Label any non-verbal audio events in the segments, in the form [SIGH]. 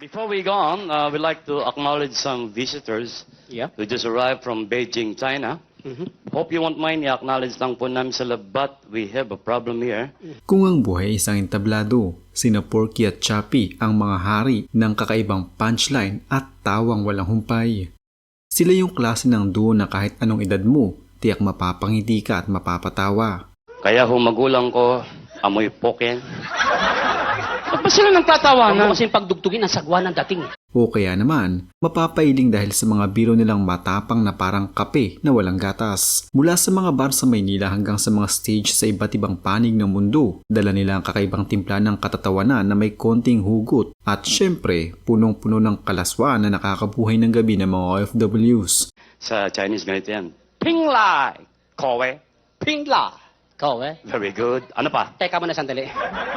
Before we go on, uh, we'd like to acknowledge some visitors Yeah. who just arrived from Beijing, China. Mhm. Hope you won't mind i-acknowledge lang po namin sila, but we have a problem here. Kung ang buhay ay isang entablado, sina Porky at Chappy ang mga hari ng kakaibang punchline at tawang walang humpay. Sila yung klase ng duo na kahit anong edad mo, tiyak mapapangiti ka at mapapatawa. Kaya ho magulang ko, amoy poken. Ba't ba sila nang tatawanan? mo kasing pagdugtugin ang sagwa ng dating. O kaya naman, mapapailing dahil sa mga biro nilang matapang na parang kape na walang gatas. Mula sa mga bar sa Maynila hanggang sa mga stage sa iba't ibang panig ng mundo, dala nila ang kakaibang timpla ng katatawanan na may konting hugot at syempre, punong-puno ng kalaswaan na nakakabuhay ng gabi ng mga OFWs. Sa Chinese ganito yan. Pinglai! Kowe. Pingla. Ikaw eh. Very good. Ano pa? Teka muna sandali.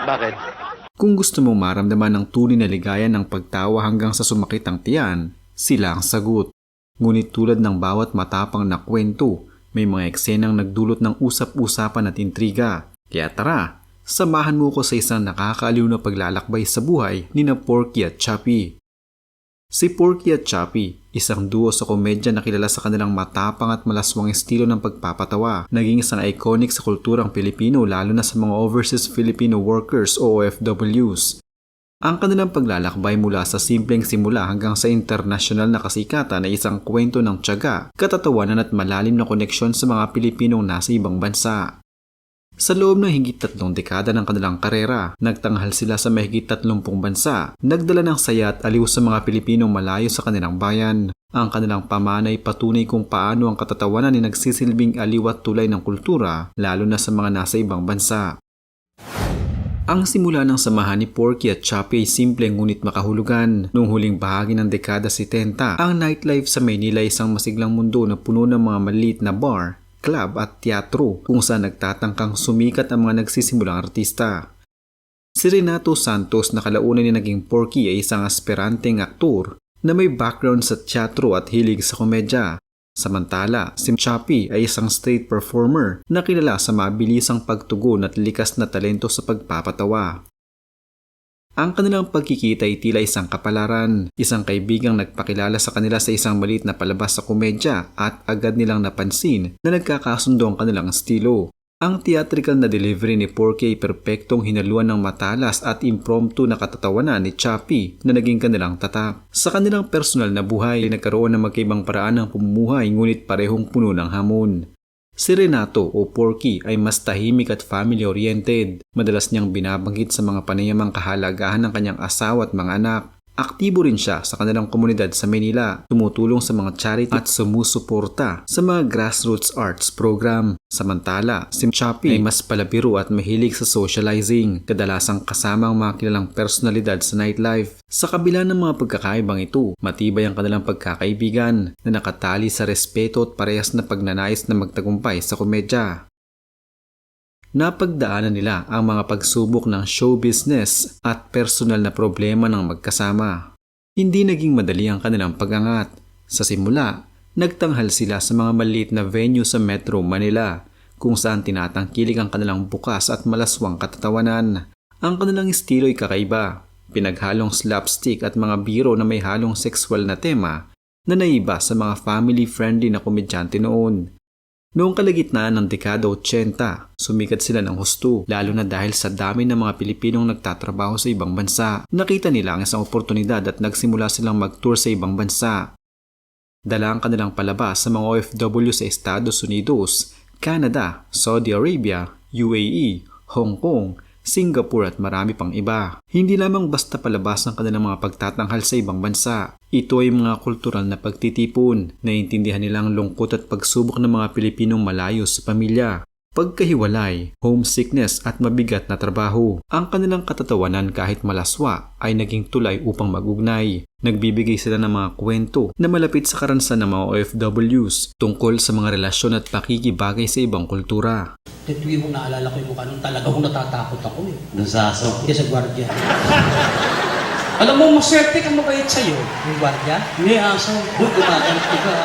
Bakit? Kung gusto mong maramdaman ng tunay na ligaya ng pagtawa hanggang sa sumakit ang tiyan, sila ang sagot. Ngunit tulad ng bawat matapang na kwento, may mga eksenang nagdulot ng usap-usapan at intriga. Kaya tara, samahan mo ko sa isang nakakaaliw na paglalakbay sa buhay ni na Porky at Chappy. Si Porky at Chappy, isang duo sa komedya na kilala sa kanilang matapang at malaswang estilo ng pagpapatawa, naging isang iconic sa kulturang Pilipino lalo na sa mga overseas Filipino workers o OFWs. Ang kanilang paglalakbay mula sa simpleng simula hanggang sa internasyonal na kasikatan ay isang kwento ng tiyaga, katatawanan at malalim na koneksyon sa mga Pilipinong nasa ibang bansa. Sa loob ng higit tatlong dekada ng kanilang karera, nagtanghal sila sa mahigit tatlumpung bansa, nagdala ng saya at aliw sa mga Pilipinong malayo sa kanilang bayan. Ang kanilang pamanay patunay kung paano ang katatawanan ay nagsisilbing aliw at tulay ng kultura, lalo na sa mga nasa ibang bansa. Ang simula ng samahan ni Porky at Chappy ay simple ngunit makahulugan. Noong huling bahagi ng dekada 70, ang nightlife sa Maynila ay isang masiglang mundo na puno ng mga maliit na bar, club at teatro kung saan nagtatangkang sumikat ang mga nagsisimulang artista. Si Renato Santos na kalaunan ni naging Porky ay isang aspiranteng aktor na may background sa teatro at hilig sa komedya. Samantala, si Chappy ay isang street performer na kilala sa mabilisang pagtugon at likas na talento sa pagpapatawa. Ang kanilang pagkikita ay tila isang kapalaran, isang kaibigang nagpakilala sa kanila sa isang maliit na palabas sa komedya at agad nilang napansin na nagkakasundo ang kanilang estilo. Ang theatrical na delivery ni Porky ay perpektong hinaluan ng matalas at impromptu na katatawanan ni Chappy na naging kanilang tatak. Sa kanilang personal na buhay ay nagkaroon ng magkaibang paraan ng pamumuhay ngunit parehong puno ng hamon. Si Renato o Porky ay mas tahimik at family-oriented. Madalas niyang binabanggit sa mga panayamang kahalagahan ng kanyang asawa at mga anak. Aktibo rin siya sa kanilang komunidad sa Manila, tumutulong sa mga charity at sumusuporta sa mga grassroots arts program. Samantala, si Chappy ay mas palabiro at mahilig sa socializing, kadalasang kasama ang mga kilalang personalidad sa nightlife. Sa kabila ng mga pagkakaibang ito, matibay ang kanilang pagkakaibigan na nakatali sa respeto at parehas na pagnanais na magtagumpay sa komedya. Napagdaanan nila ang mga pagsubok ng show business at personal na problema ng magkasama. Hindi naging madali ang kanilang pagangat. Sa simula, nagtanghal sila sa mga maliit na venue sa Metro Manila kung saan tinatangkilik ang kanilang bukas at malaswang katatawanan. Ang kanilang estilo ay kakaiba, pinaghalong slapstick at mga biro na may halong sexual na tema na naiba sa mga family-friendly na komedyante noon. Noong kalagitnaan ng dekada 80, sumikat sila ng husto lalo na dahil sa dami ng mga Pilipinong nagtatrabaho sa ibang bansa. Nakita nila ang isang oportunidad at nagsimula silang mag-tour sa ibang bansa. Dala ang kanilang palabas sa mga OFW sa Estados Unidos, Canada, Saudi Arabia, UAE, Hong Kong, Singapore at marami pang iba. Hindi lamang basta palabas ang kanilang mga pagtatanghal sa ibang bansa. Ito ay mga kultural na pagtitipon. Naiintindihan nila ang lungkot at pagsubok ng mga Pilipinong malayo sa pamilya. Pagkahiwalay, homesickness at mabigat na trabaho, ang kanilang katatawanan kahit malaswa ay naging tulay upang magugnay. Nagbibigay sila ng mga kwento na malapit sa karansan ng mga OFWs tungkol sa mga relasyon at pakikibagay sa ibang kultura. Tuwing mo naalala ko yung mukha nung talaga kong natatakot ako eh. Doon sa aso. Hindi sa gwardiya. [LAUGHS] Alam mo, maswerte kang mabait sa'yo. Yung gwardiya? Hindi, aso. Doon kumakanto ka.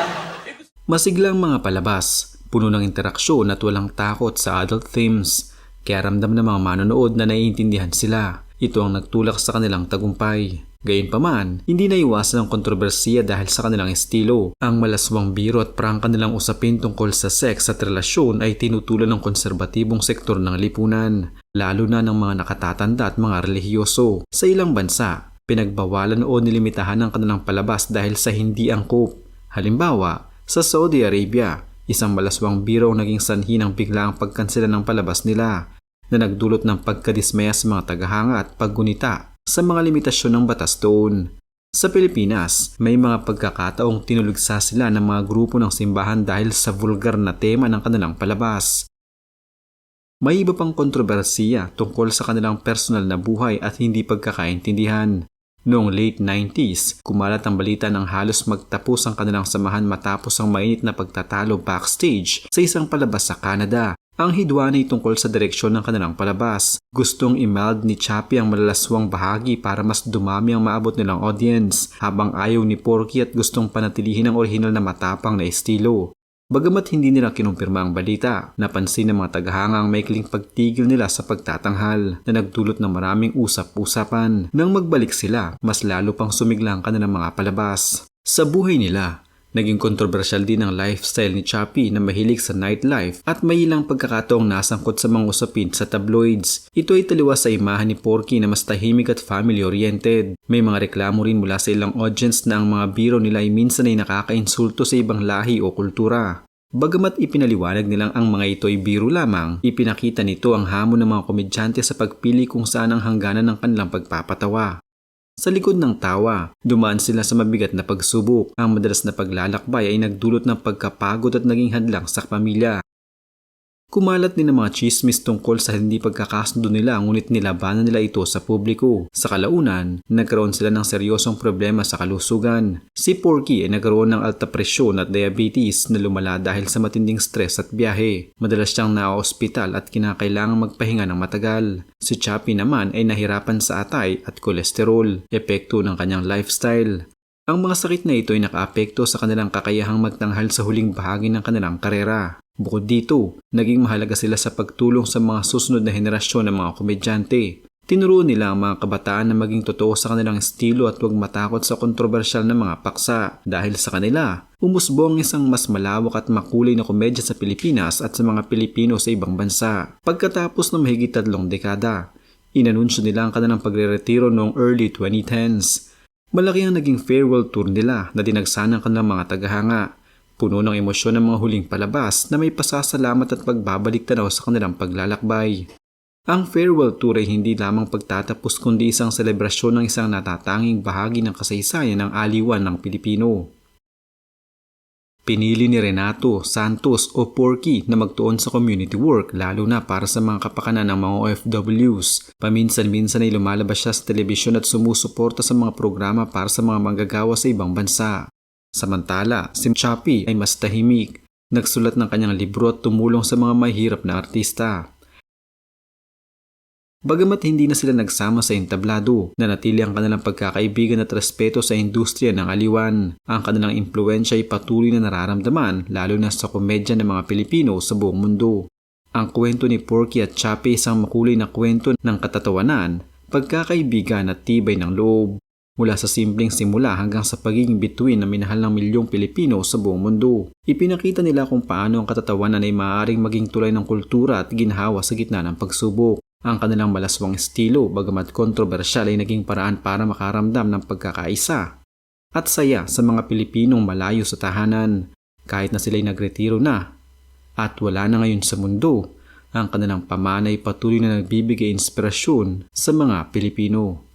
Masiglang mga palabas, puno ng interaksyon at walang takot sa adult themes. Kaya ramdam ng mga manonood na naiintindihan sila. Ito ang nagtulak sa kanilang tagumpay. Gayunpaman, hindi naiwasan ang kontrobersiya dahil sa kanilang estilo. Ang malaswang biro at prangka nilang usapin tungkol sa sex at relasyon ay tinutulan ng konserbatibong sektor ng lipunan, lalo na ng mga nakatatanda at mga relihiyoso. Sa ilang bansa, pinagbawalan o nilimitahan ang kanilang palabas dahil sa hindi angkop. Halimbawa, sa Saudi Arabia, isang malaswang biro ang naging sanhi ng biglaang pagkansela ng palabas nila na nagdulot ng pagkadismaya sa mga tagahanga at paggunita sa mga limitasyon ng batas doon. Sa Pilipinas, may mga pagkakataong tinulugsa sila ng mga grupo ng simbahan dahil sa vulgar na tema ng kanilang palabas. May iba pang kontrobersiya tungkol sa kanilang personal na buhay at hindi pagkakaintindihan. Noong late 90s, kumalat ang balita ng halos magtapos ang kanilang samahan matapos ang mainit na pagtatalo backstage sa isang palabas sa Canada. Ang hidwaan ay tungkol sa direksyon ng kanilang palabas. Gustong imeld ni Chappie ang malalaswang bahagi para mas dumami ang maabot nilang audience, habang ayaw ni Porky at gustong panatilihin ang orihinal na matapang na estilo. Bagamat hindi nila kinumpirma ang balita, napansin ng mga tagahanga ang maikling pagtigil nila sa pagtatanghal na nagdulot ng maraming usap-usapan. Nang magbalik sila, mas lalo pang sumigla ang kanilang mga palabas. Sa buhay nila, Naging kontrobersyal din ang lifestyle ni Chappie na mahilig sa nightlife at may ilang pagkakataong nasangkot sa mga usapin sa tabloids. Ito ay taliwas sa imahan ni Porky na mas tahimik at family-oriented. May mga reklamo rin mula sa ilang audience na ang mga biro nila ay minsan ay nakakainsulto sa ibang lahi o kultura. Bagamat ipinaliwanag nilang ang mga ito ay biro lamang, ipinakita nito ang hamon ng mga komedyante sa pagpili kung saan ang hangganan ng kanilang pagpapatawa. Sa likod ng tawa, dumaan sila sa mabigat na pagsubok. Ang madalas na paglalakbay ay nagdulot ng pagkapagod at naging hadlang sa pamilya. Kumalat din ang mga chismis tungkol sa hindi pagkakasundo nila ngunit nilabanan nila ito sa publiko. Sa kalaunan, nagkaroon sila ng seryosong problema sa kalusugan. Si Porky ay nagkaroon ng alta presyon at diabetes na lumala dahil sa matinding stress at biyahe. Madalas siyang na-ospital at kinakailangang magpahinga ng matagal. Si Chappie naman ay nahirapan sa atay at kolesterol, epekto ng kanyang lifestyle. Ang mga sakit na ito ay nakaapekto sa kanilang kakayahang magtanghal sa huling bahagi ng kanilang karera. Bukod dito, naging mahalaga sila sa pagtulong sa mga susunod na henerasyon ng mga komedyante. Tinuruan nila ang mga kabataan na maging totoo sa kanilang estilo at huwag matakot sa kontrobersyal na mga paksa. Dahil sa kanila, umusbo ang isang mas malawak at makulay na komedya sa Pilipinas at sa mga Pilipino sa ibang bansa. Pagkatapos ng mahigit tatlong dekada, inanunsyo nila ang kanilang pagre-retiro noong early 2010s. Malaki ang naging farewell tour nila na dinagsan ng kanilang mga tagahanga Puno ng emosyon ng mga huling palabas na may pasasalamat at pagbabalik tanaw sa kanilang paglalakbay. Ang farewell tour ay hindi lamang pagtatapos kundi isang selebrasyon ng isang natatanging bahagi ng kasaysayan ng aliwan ng Pilipino. Pinili ni Renato, Santos o Porky na magtuon sa community work lalo na para sa mga kapakanan ng mga OFWs. Paminsan-minsan ay lumalabas siya sa telebisyon at sumusuporta sa mga programa para sa mga manggagawa sa ibang bansa. Samantala, si Chappie ay mas tahimik, nagsulat ng kanyang libro at tumulong sa mga mahirap na artista. Bagamat hindi na sila nagsama sa entablado, nanatili ang kanilang pagkakaibigan at respeto sa industriya ng aliwan. Ang kanilang impluensya ay patuloy na nararamdaman lalo na sa komedya ng mga Pilipino sa buong mundo. Ang kwento ni Porky at Chappie isang makulay na kwento ng katatawanan, pagkakaibigan at tibay ng loob. Mula sa simpleng simula hanggang sa pagiging bituin na minahal ng milyong Pilipino sa buong mundo. Ipinakita nila kung paano ang katatawanan ay maaaring maging tulay ng kultura at ginhawa sa gitna ng pagsubok. Ang kanilang malaswang estilo, bagamat kontrobersyal ay naging paraan para makaramdam ng pagkakaisa at saya sa mga Pilipinong malayo sa tahanan kahit na sila'y nagretiro na at wala na ngayon sa mundo. Ang kanilang pamanay patuloy na nagbibigay inspirasyon sa mga Pilipino.